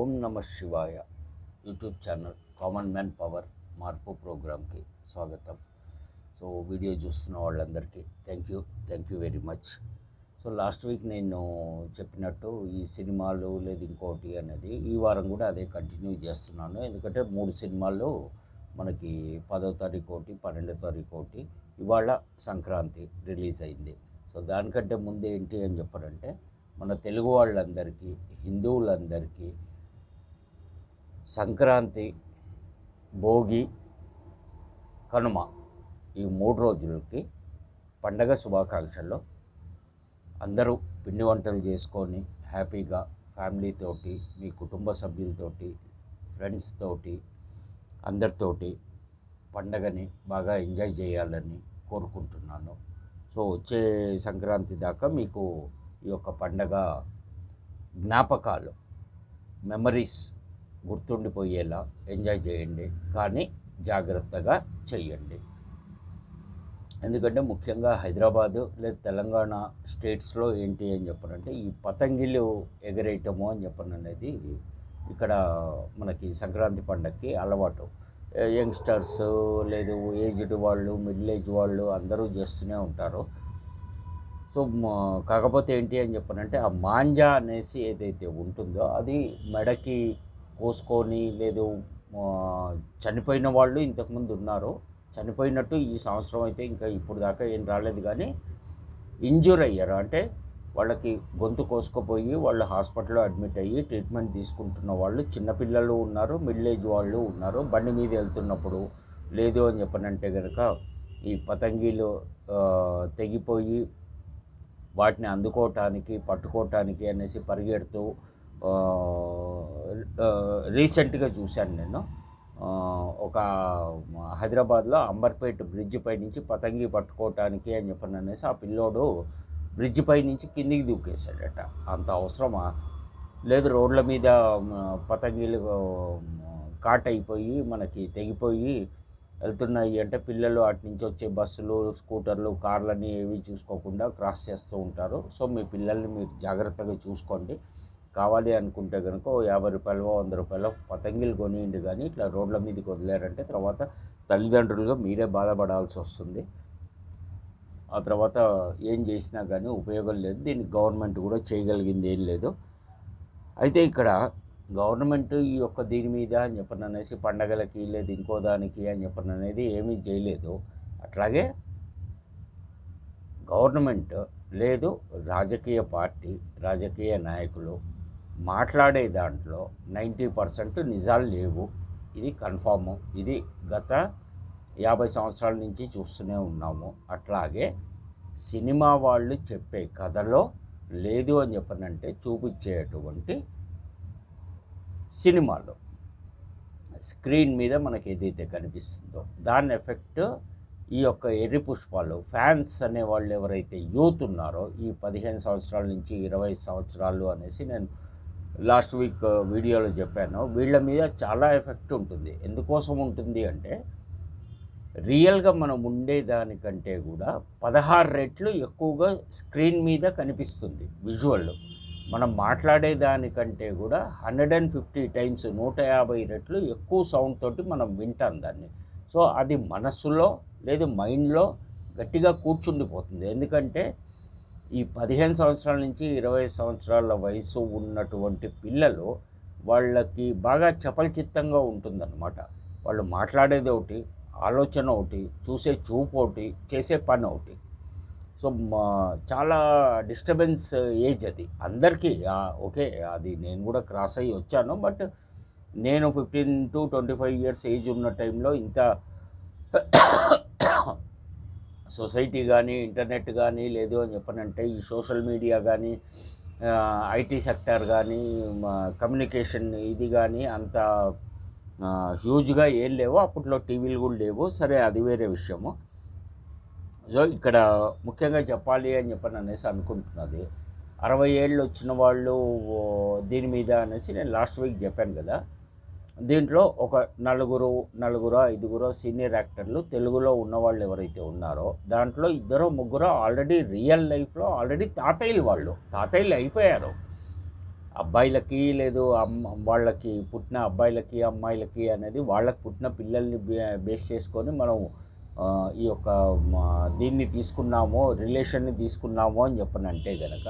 ఓం నమ శివాయ YouTube channel common man power మార్పు ప్రోగ్రామ్కి స్వాగతం. సో వీడియో చూస్తున్న వాళ్ళందరికీ thank you thank you very much. So last week నేను చెప్పినట్టు ఈ సినిమాలు లేదు ఇంకోటి అనేది ఈ వారం కూడా అదే కంటిన్యూ చేస్తున్నాను. ఎందుకంటే మూడు సినిమాలు మనకి పదో తారీఖు ఒకటి పన్నెండో తారీఖు ఒకటి ఇవాళ సంక్రాంతి రిలీజ్ అయింది. సో దానికంటే ముందు ఏంటి అని చెప్పారంటే మన తెలుగు వాళ్ళందరికీ హిందువులందరికీ సంక్రాంతి భోగి కనుమ ఈ మూడు రోజులకి పండగ శుభాకాంక్షల్లో అందరూ పిండి వంటలు చేసుకొని హ్యాపీగా ఫ్యామిలీతోటి మీ కుటుంబ సభ్యులతోటి ఫ్రెండ్స్ తోటి అందరితోటి పండగని బాగా ఎంజాయ్ చేయాలని కోరుకుంటున్నాను. సో వచ్చే సంక్రాంతి దాకా మీకు ఈ యొక్క పండగ జ్ఞాపకాలు మెమరీస్ గుర్తుండిపోయేలా ఎంజాయ్ చేయండి కానీ జాగ్రత్తగా చెయ్యండి. ఎందుకంటే ముఖ్యంగా హైదరాబాదు లేదా తెలంగాణ స్టేట్స్లో ఏంటి అని చెప్పనంటే ఈ పతంగిలు ఎగరేయటము అని చెప్పను అనేది ఇక్కడ మనకి సంక్రాంతి పండగకి అలవాటు. యంగ్స్టర్స్ లేదు ఏజ్డ్ వాళ్ళు మిడిల్ ఏజ్ వాళ్ళు అందరూ చేస్తూనే ఉంటారు. సో కాకపోతే ఏంటి అని చెప్పనంటే ఆ మాంజా అనేసి ఏదైతే ఉంటుందో అది మెడకి కోసుకొని లేదు చనిపోయిన వాళ్ళు ఇంతకుముందు ఉన్నారు. చనిపోయినట్టు ఈ సంవత్సరం అయితే ఇంకా ఇప్పుడు దాకా ఏం రాలేదు కానీ ఇంజూర్ అయ్యారు. అంటే వాళ్ళకి గొంతు కోసుకుపోయి వాళ్ళు హాస్పిటల్లో అడ్మిట్ అయ్యి ట్రీట్మెంట్ తీసుకుంటున్న వాళ్ళు చిన్నపిల్లలు ఉన్నారు మిడిల్ ఏజ్ వాళ్ళు ఉన్నారు. బండి మీద వెళ్తున్నప్పుడు లేదు అని చెప్పనంటే కనుక ఈ పతంగీలు తెగిపోయి వాటిని అందుకోవటానికి పట్టుకోవటానికి అనేసి పరిగెడుతూ రీసెంట్గా చూశాను నేను. ఒక హైదరాబాద్లో అంబర్పేట్ బ్రిడ్జ్ పై నుంచి పతంగి పట్టుకోవటానికి అని చెప్పని అనేసి ఆ పిల్లోడు బ్రిడ్జ్ పై నుంచి కిందికి దూకేశాడట. అంత అవసరమా? లేదు రోడ్ల మీద పతంగిలు కాట్ అయిపోయి మనకి తెగిపోయి వెళ్తున్నాయి అంటే పిల్లలు అటు నుంచి వచ్చే బస్సులు స్కూటర్లు కార్లని ఏవి చూసుకోకుండా క్రాస్ చేస్తూ ఉంటారు. సో మీ పిల్లల్ని మీరు జాగ్రత్తగా చూసుకోండి. కావాలి అనుకుంటే కనుక యాభై రూపాయలు వంద రూపాయలు పతంగిలు కొనియండి కానీ ఇట్లా రోడ్ల మీదకి వదిలేరంటే తర్వాత తల్లిదండ్రులుగా మీరే బాధపడాల్సి వస్తుంది. ఆ తర్వాత ఏం చేసినా కానీ ఉపయోగం లేదు. దీనికి గవర్నమెంట్ కూడా చేయగలిగింది ఏం లేదు. అయితే ఇక్కడ గవర్నమెంట్ ఈ యొక్క దీని మీద అని చెప్పని అనేసి పండగలకి లేదు ఇంకో దానికి అని చెప్పని అనేది ఏమీ చేయలేదు. అట్లాగే గవర్నమెంట్ లేదు రాజకీయ పార్టీ రాజకీయ నాయకులు మాట్లాడే దాంట్లో నైంటీ పర్సెంట్ నిజాలు లేవు. ఇది కన్ఫాము. ఇది గత యాభై సంవత్సరాల నుంచి చూస్తూనే ఉన్నాము. అట్లాగే సినిమా వాళ్ళు చెప్పే కథలో లేదు అని చెప్పనంటే చూపించేటువంటి సినిమాలు స్క్రీన్ మీద మనకి ఏదైతే కనిపిస్తుందో దాని ఎఫెక్ట్ ఈ యొక్క ఎర్రి పుష్పాలు ఫ్యాన్స్ అనే వాళ్ళు ఎవరైతే యూత్ ఉన్నారో ఈ పదిహేను సంవత్సరాల నుంచి ఇరవై సంవత్సరాలు అనేసి నేను లాస్ట్ వీక్ వీడియోలో చెప్పాను. వీళ్ళ మీద చాలా ఎఫెక్ట్ ఉంటుంది. ఎందుకోసం ఉంటుంది అంటే రియల్గా మనం ఉండేదానికంటే కూడా పదహారు రెట్లు ఎక్కువగా స్క్రీన్ మీద కనిపిస్తుంది విజువల్. మనం మాట్లాడేదానికంటే కూడా హండ్రెడ్ అండ్ ఫిఫ్టీ టైమ్స్ నూట యాభై రెట్లు ఎక్కువ సౌండ్ తోటి మనం వింటాం దాన్ని. సో అది మనస్సులో లేదు మైండ్లో గట్టిగా కూర్చుండిపోతుంది. ఎందుకంటే ఈ పదిహేను సంవత్సరాల నుంచి ఇరవై సంవత్సరాల వయసు ఉన్నటువంటి పిల్లలు వాళ్ళకి బాగా చపలచిత్తంగా ఉంటుందన్నమాట. వాళ్ళు మాట్లాడేది ఒకటి ఆలోచన ఒకటి చూసే చూపు ఒకటి చేసే పని ఒకటి. సో మా చాలా డిస్టర్బెన్స్ ఏజ్ అది. అందరికీ ఓకే అది నేను కూడా క్రాస్ అయ్యి వచ్చాను. బట్ నేను fifteen to twenty five years age ఉన్న టైంలో ఇంత సొసైటీ కానీ ఇంటర్నెట్ కానీ లేదు అని చెప్పనంటే ఈ సోషల్ మీడియా కానీ ఐటీ సెక్టర్ కానీ కమ్యూనికేషన్ ఇది కానీ అంత హ్యూజ్గా ఏం లేవు. అప్పట్లో టీవీలు కూడా లేవు. సరే అది వేరే విషయము. సో ఇక్కడ ముఖ్యంగా చెప్పాలి అని చెప్పని అనేసి అనుకుంటున్నది. అరవై ఏళ్ళు వచ్చిన వాళ్ళు దీని మీద అనేసి నేను లాస్ట్ వీక్ చెప్పాను కదా. దీంట్లో ఒక నలుగురు నలుగురు ఐదుగురు సీనియర్ యాక్టర్లు తెలుగులో ఉన్నవాళ్ళు ఎవరైతే ఉన్నారో దాంట్లో ఇద్దరు ముగ్గురు ఆల్రెడీ రియల్ లైఫ్లో ఆల్రెడీ తాతయ్యలు వాళ్ళు. తాతయ్యలు అయిపోయారు. అబ్బాయిలకి లేదు అమ్మ వాళ్ళకి పుట్టిన అబ్బాయిలకి అమ్మాయిలకి అనేది వాళ్ళకి పుట్టిన పిల్లల్ని బేస్ చేసుకొని మనం ఈ యొక్క మా, దీన్ని తీసుకున్నామో రిలేషన్ని తీసుకున్నామో అని చెప్పనంటే కనుక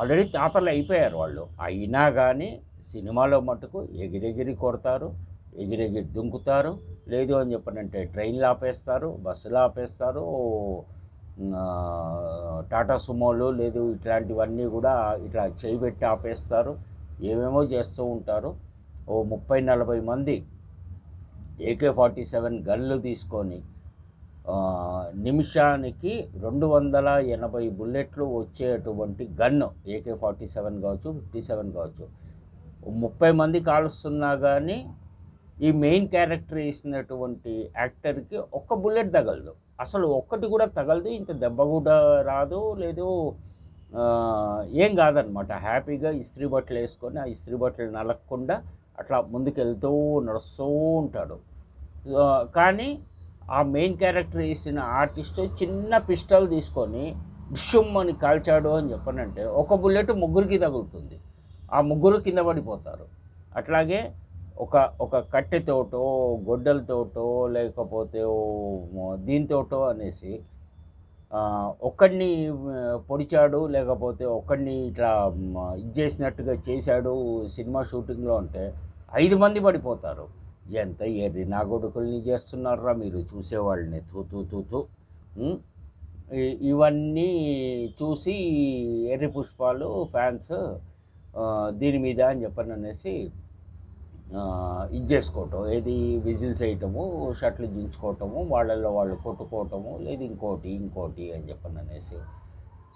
ఆల్రెడీ తాతలు అయిపోయారు వాళ్ళు. అయినా కానీ సినిమాలో మటుకు ఎగిరెగిరి కొడతారు ఎగిరెగిరి దుంకుతారు. లేదు అని చెప్పనంటే ట్రైన్లు ఆపేస్తారు బస్సులు ఆపేస్తారు టాటా సుమోలు లేదు ఇట్లాంటివన్నీ కూడా ఇట్లా చేయి పెట్టి ఆపేస్తారు. ఏమేమో చేస్తూ ఉంటారు. ఓ ముప్పై నలభై మంది ఏకే ఫార్టీ సెవెన్ గన్లు తీసుకొని నిమిషానికి రెండు వందల ఎనభై బుల్లెట్లు వచ్చేటువంటి గన్ను ఏకే ఫార్టీ సెవెన్ కావచ్చు ఫిఫ్టీ సెవెన్ కావచ్చు ముప్పై మంది కాలుస్తున్నా కానీ ఈ మెయిన్ క్యారెక్టర్ వేసినటువంటి యాక్టర్కి ఒక్క బుల్లెట్ తగలదు. అసలు ఒక్కటి కూడా తగలదు ఇంత దెబ్బ కూడా రాదు లేదు ఏం కాదనమాట. హ్యాపీగా ఇస్త్రీ బట్టలు వేసుకొని ఆ ఇస్త్రీ బట్టలు నలగకుండా అట్లా ముందుకెళ్తూ నడుస్తూ ఉంటాడు. కానీ ఆ మెయిన్ క్యారెక్టర్ వేసిన ఆర్టిస్ట్ చిన్న పిస్టల్ తీసుకొని డిషుమ్ అని కాల్చాడు అని చెప్పనంటే ఒక బుల్లెట్ ముగ్గురికి తగులుతుంది. ఆ ముగ్గురు కింద పడిపోతారు. అట్లాగే ఒక ఒక కట్టెతోటో గొడ్డలతోటో లేకపోతే దీనితోటో దీంతోటో అనేసి ఒకడిని ఒక్కడిని పొడిచాడు లేకపోతే ఒక్కడిని ఇట్లా ఇది చేసినట్టుగా చేశాడు సినిమా షూటింగ్లో అంటే ఐదు మంది పడిపోతారు. ఎంత ఎర్రి నా కొడుకుల్ని చేస్తున్నారా మీరు చూసేవాళ్ళని తూ తూ తూ తూ. ఇవన్నీ చూసి ఎర్రి పుష్పాలు ఫ్యాన్స్ దీని మీద అని చెప్పని అనేసి ఇది చేసుకోవటం. ఏది విజిల్స్ వేయటము షర్ట్లు దించుకోవటము వాళ్ళల్లో వాళ్ళు కొట్టుకోవటము లేదు ఇంకోటి ఇంకోటి అని చెప్పని అనేసి.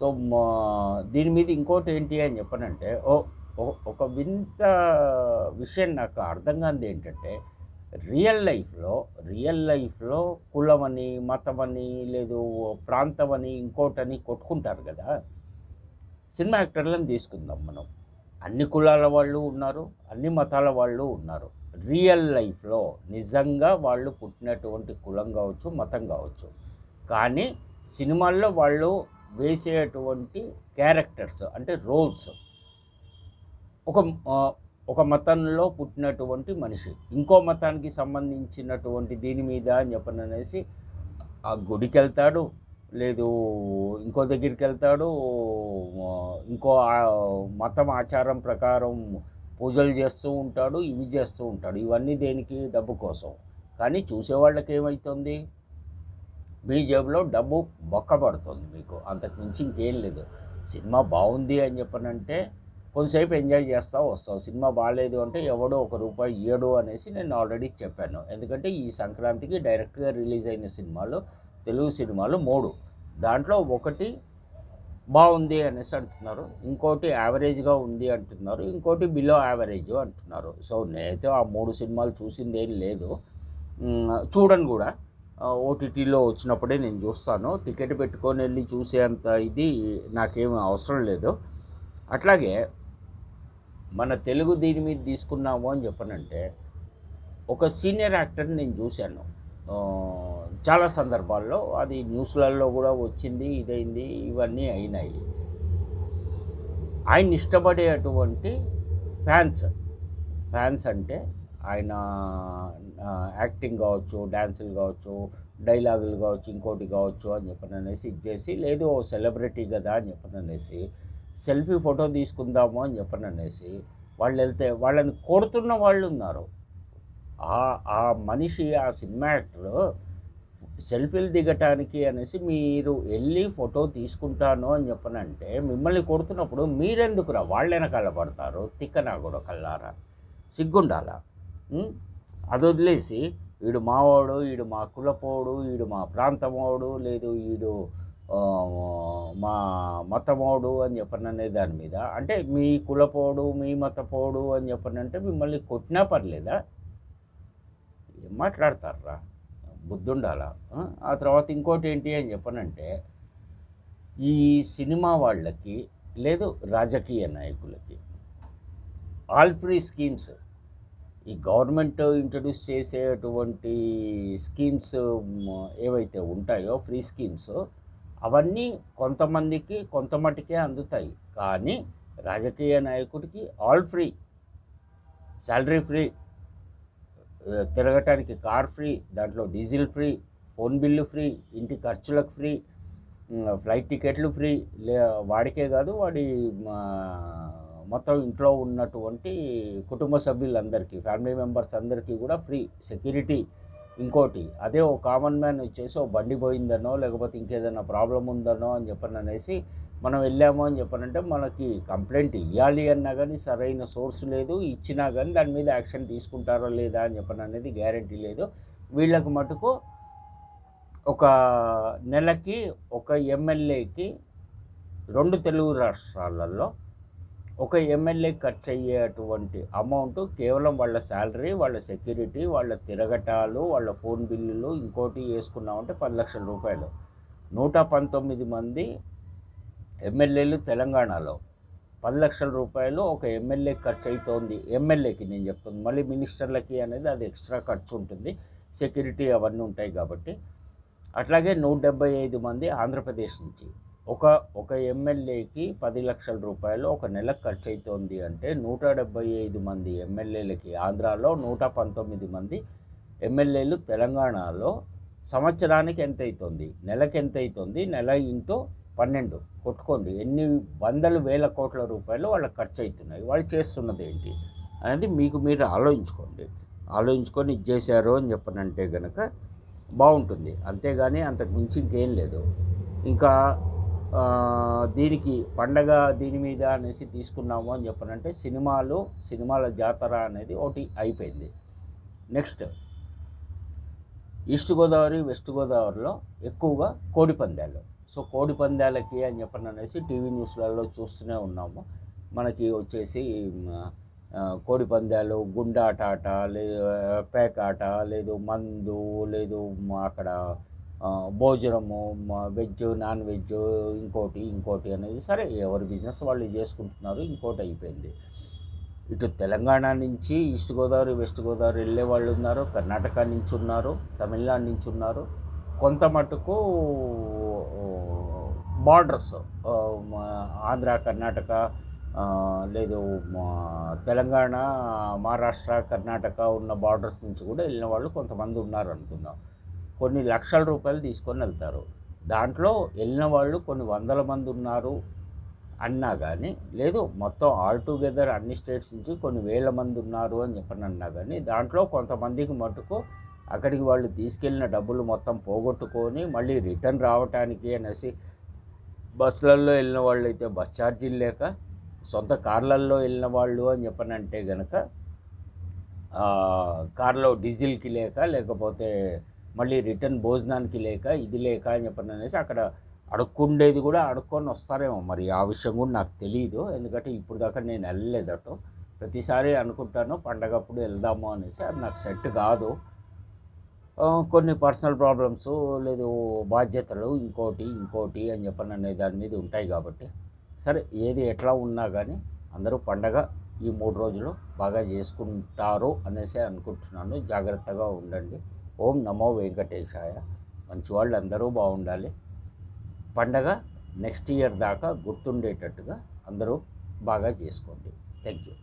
సో మా- దీని మీద ఇంకోటి ఏంటి అని చెప్పనంటే ఓ ఓ- ఒక వింత విషయం నాకు అర్థం కానిది ఏంటంటే రియల్ లైఫ్లో రియల్ లైఫ్లో కులమని మతమని లేదు ప్రాంతమని ఇంకోటని కొట్టుకుంటారు కదా. సినిమా యాక్టర్లను తీసుకుందాం మనం. అన్ని కులాల వాళ్ళు ఉన్నారు అన్ని మతాల వాళ్ళు ఉన్నారు. రియల్ లైఫ్లో నిజంగా వాళ్ళు పుట్టినటువంటి కులం కావచ్చు మతం కావచ్చు. కానీ సినిమాల్లో వాళ్ళు వేసేటువంటి క్యారెక్టర్స్ అంటే రోల్స్. ఒక ఒక మతంలో పుట్టినటువంటి మనిషి ఇంకో మతానికి సంబంధించినటువంటి దీని మీద అని చెప్పననేసి ఆ గుడికి వెళ్తాడు లేదు ఇంకో దగ్గరికి వెళ్తాడు ఇంకో మతం ఆచారం ప్రకారం పూజలు చేస్తూ ఉంటాడు ఇవి చేస్తూ ఉంటాడు. ఇవన్నీ దేనికి? డబ్బు కోసం. కానీ చూసేవాళ్ళకి ఏమవుతుంది మీ జేబులో డబ్బు బొక్కబడుతుంది మీకు. అంతకు మించి ఇంకేం లేదు. సినిమా బాగుంది అని చెప్పనంటే కొంతసేపు ఎంజాయ్ చేస్తా వస్తాం సినిమా బాగాలేదు అంటే ఎవడో ఒక రూపాయి ఇయ్యడు అనేసి నేను ఆల్రెడీ చెప్పాను. ఎందుకంటే ఈ సంక్రాంతికి డైరెక్ట్గా రిలీజ్ అయిన సినిమాలు తెలుగు సినిమాలు మూడు. దాంట్లో ఒకటి బాగుంది అనేసి అంటున్నారు. ఇంకోటి యావరేజ్గా ఉంది అంటున్నారు. ఇంకోటి బిలో యావరేజ్ అంటున్నారు. సో నేనైతే ఆ మూడు సినిమాలు చూసింది ఏం లేదు. చూడను కూడా. ఓటీటీలో వచ్చినప్పుడే నేను చూస్తాను. టికెట్ పెట్టుకొని వెళ్ళి చూసేంత ఇది నాకేం అవసరం లేదు. అట్లాగే మన తెలుగు దీని మీద తీసుకున్నాము అని చెప్పనంటే ఒక సీనియర్ యాక్టర్ని నేను చూశాను. చాలా సందర్భాల్లో అది న్యూస్లలో కూడా వచ్చింది ఇదైంది ఇవన్నీ అయినాయి. ఆయన ఇష్టపడేటువంటి ఫ్యాన్స్ ఫ్యాన్స్ అంటే ఆయన యాక్టింగ్ కావచ్చు డ్యాన్సులు కావచ్చు డైలాగులు కావచ్చు ఇంకోటి కావచ్చు అని చెప్పని అనేసి ఇచ్చేసి లేదు ఓ సెలబ్రిటీ కదా అని చెప్పని అనేసి సెల్ఫీ ఫోటో తీసుకుందాము అని చెప్పని అనేసి వాళ్ళు వెళ్తే వాళ్ళని కోరుతున్న వాళ్ళు ఉన్నారు. ఆ ఆ మనిషి ఆ సినిమా యాక్టర్ సెల్ఫీలు దిగటానికి అనేసి మీరు వెళ్ళి ఫోటో తీసుకుంటాను అని చెప్పనంటే మిమ్మల్ని కొడుతున్నప్పుడు మీరెందుకురా? వాళ్ళు వెనకాల పడతారు? తిక్కనా కూడా కల్లారా సిగ్గుండాలా? అది వదిలేసి వీడు మావాడు వీడు మా కులపోడు వీడు మా ప్రాంతమోడు లేదు వీడు మా మతమోడు అని చెప్పననే దాని మీద అంటే మీ కులపోడు మీ మతపోడు అని చెప్పనంటే మిమ్మల్ని కొట్టినా పర్లేదా? మాట్లాడతారా? బుద్ధుండాలా? ఆ? తర్వాత ఇంకోటి ఏంటి అని చెప్పనంటే ఈ సినిమా వాళ్ళకి లేదు రాజకీయ నాయకులకి. All free schemes. ఈ గవర్నమెంట్ ఇంట్రడ్యూస్ చేసేటువంటి స్కీమ్స్ ఏవైతే ఉంటాయో ఫ్రీ స్కీమ్స్ అవన్నీ కొంతమందికి కొంత మటుకే అందుతాయి. కానీ రాజకీయ నాయకుడికి ఆల్ ఫ్రీ శాలరీ ఫ్రీ. తిరగటానికి కార్ ఫ్రీ దాంట్లో diesel free phone bill free ఇంటి ఖర్చులకు ఫ్రీ ఫ్లైట్ టికెట్లు ఫ్రీ లే వాడికే కాదు వాడి మొత్తం ఇంట్లో ఉన్నటువంటి కుటుంబ సభ్యులందరికీ ఫ్యామిలీ మెంబర్స్ అందరికీ కూడా ఫ్రీ సెక్యూరిటీ. ఇంకోటి అదే ఓ కామన్ మ్యాన్ వచ్చేసి ఓ బండి పోయిందనో లేకపోతే ఇంకేదైనా ప్రాబ్లం ఉందనో అని చెప్పని అనేసి మనం వెళ్ళాము అని చెప్పనంటే మనకి కంప్లైంట్ ఇవ్వాలి అన్నా కానీ సరైన సోర్స్ లేదు. ఇచ్చినా కానీ దాని మీద యాక్షన్ తీసుకుంటారా లేదా అని చెప్పని అనేది గ్యారంటీ లేదు. వీళ్ళకు మటుకు ఒక నెలకి ఒక ఎమ్మెల్యేకి రెండు తెలుగు రాష్ట్రాలలో ఒక ఎమ్మెల్యే ఖర్చు అయ్యేటువంటి అమౌంట్ కేవలం వాళ్ళ శాలరీ వాళ్ళ సెక్యూరిటీ వాళ్ళ తిరగటాలు వాళ్ళ ఫోన్ బిల్లులు ఇంకోటి వేసుకున్నామంటే పది లక్షల రూపాయలు. నూట పంతొమ్మిది మంది ఎమ్మెల్యేలు తెలంగాణలో. పది లక్షల రూపాయలు ఒక ఎమ్మెల్యే ఖర్చు అవుతోంది ఎమ్మెల్యేకి నేను చెప్తుంది. మళ్ళీ మినిస్టర్లకి అనేది అది ఎక్స్ట్రా ఖర్చు ఉంటుంది సెక్యూరిటీ అవన్నీ ఉంటాయి కాబట్టి. అట్లాగే నూట డెబ్బై ఐదు మంది ఆంధ్రప్రదేశ్ నుంచి. ఒక ఒక ఎమ్మెల్యేకి పది లక్షల రూపాయలు ఒక నెలకు ఖర్చు అవుతోంది అంటే నూట డెబ్బై ఐదు మంది ఎమ్మెల్యేలకి ఆంధ్రాలో నూట పంతొమ్మిది మంది ఎమ్మెల్యేలు తెలంగాణలో. సంవత్సరానికి ఎంత అవుతుంది నెలకు ఎంత అవుతుంది నెల ఇంటూ పన్నెండు కొట్టుకోండి. ఎన్ని వందల వేల కోట్ల రూపాయలు వాళ్ళకి ఖర్చు అవుతున్నాయి వాళ్ళు చేస్తున్నది ఏంటి అనేది మీకు మీరు ఆలోచించుకోండి. ఆలోచించుకొని ఇది చేశారు అని చెప్పనంటే కనుక బాగుంటుంది. అంతేగాని అంతకు మించి ఇంకేం లేదు. ఇంకా దీనికి పండగ దీని మీద అనేసి తీసుకున్నాము అని చెప్పనంటే సినిమాలు సినిమాల జాతర అనేది ఒకటి అయిపోయింది. నెక్స్ట్ ఈస్ట్ గోదావరి వెస్ట్ గోదావరిలో ఎక్కువగా కోడి పందాలు. సో కోడి పందాలకి అని చెప్పని అనేసి టీవీ న్యూస్లలో చూస్తూనే ఉన్నాము. మనకి వచ్చేసి కోడి పందాలు గుండాట ఆట లేదు పేకాట లేదు మందు లేదు అక్కడ భోజనము వెజ్ నాన్ వెజ్ ఇంకోటి ఇంకోటి అనేది సరే ఎవరి బిజినెస్ వాళ్ళు చేసుకుంటున్నారు ఇంకోటి అయిపోయింది. ఇటు తెలంగాణ నుంచి ఈస్ట్ గోదావరి వెస్ట్ గోదావరి వెళ్ళే వాళ్ళు ఉన్నారు కర్ణాటక నుంచి ఉన్నారు తమిళనాడు నుంచి ఉన్నారు కొంత మటుకు బార్డర్స్ ఆంధ్ర కర్ణాటక లేదు మా తెలంగాణ మహారాష్ట్ర కర్ణాటక ఉన్న బార్డర్స్ నుంచి కూడా వెళ్ళిన వాళ్ళు కొంతమంది ఉన్నారు అనుకుందాం. కొన్ని లక్షల రూపాయలు తీసుకొని వెళ్తారు. దాంట్లో వెళ్ళిన వాళ్ళు కొన్ని వందల మంది ఉన్నారు అన్నా కానీ లేదు మొత్తం ఆల్ టుగెదర్ అన్ని స్టేట్స్ నుంచి కొన్ని వేల మంది ఉన్నారు అని చెప్పని అన్నా కానీ దాంట్లో కొంతమందికి మటుకు అక్కడికి వాళ్ళు తీసుకెళ్ళిన డబ్బులు మొత్తం పోగొట్టుకొని మళ్ళీ రిటర్న్ రావటానికి అనేసి బస్సులలో వెళ్ళిన వాళ్ళు అయితే బస్ ఛార్జీలు లేక సొంత కార్లల్లో వెళ్ళిన వాళ్ళు అని చెప్పనంటే గనక కార్లో డీజిల్కి లేక లేకపోతే మళ్ళీ రిటర్న్ భోజనానికి లేక ఇది లేక అని చెప్పని అనేసి అక్కడ అడుక్కుండేది కూడా అడుక్కొని వస్తారేమో. మరి ఆ విషయం కూడా నాకు తెలియదు ఎందుకంటే ఇప్పుడు దాకా నేను వెళ్ళలేదట ప్రతిసారి అనుకుంటాను పండగప్పుడు వెళ్దాము అనేసి. అది నాకు సెట్ కాదు. కొన్ని పర్సనల్ ప్రాబ్లమ్స్ లేదు బాధ్యతలు ఇంకోటి ఇంకోటి అని చెప్పని అనే దాని మీద ఉంటాయి కాబట్టి సరే ఏది ఎట్లా ఉన్నా కానీ అందరూ పండగ ఈ మూడు రోజులు బాగా చేసుకుంటారు అనేసి అనుకుంటున్నాను. జాగ్రత్తగా ఉండండి. ఓం నమో వెంకటేశాయ. మంచి వాళ్ళు అందరూ బాగుండాలి. పండగ నెక్స్ట్ ఇయర్ దాకా గుర్తుండేటట్టుగా అందరూ బాగా చేసుకోండి. Thank you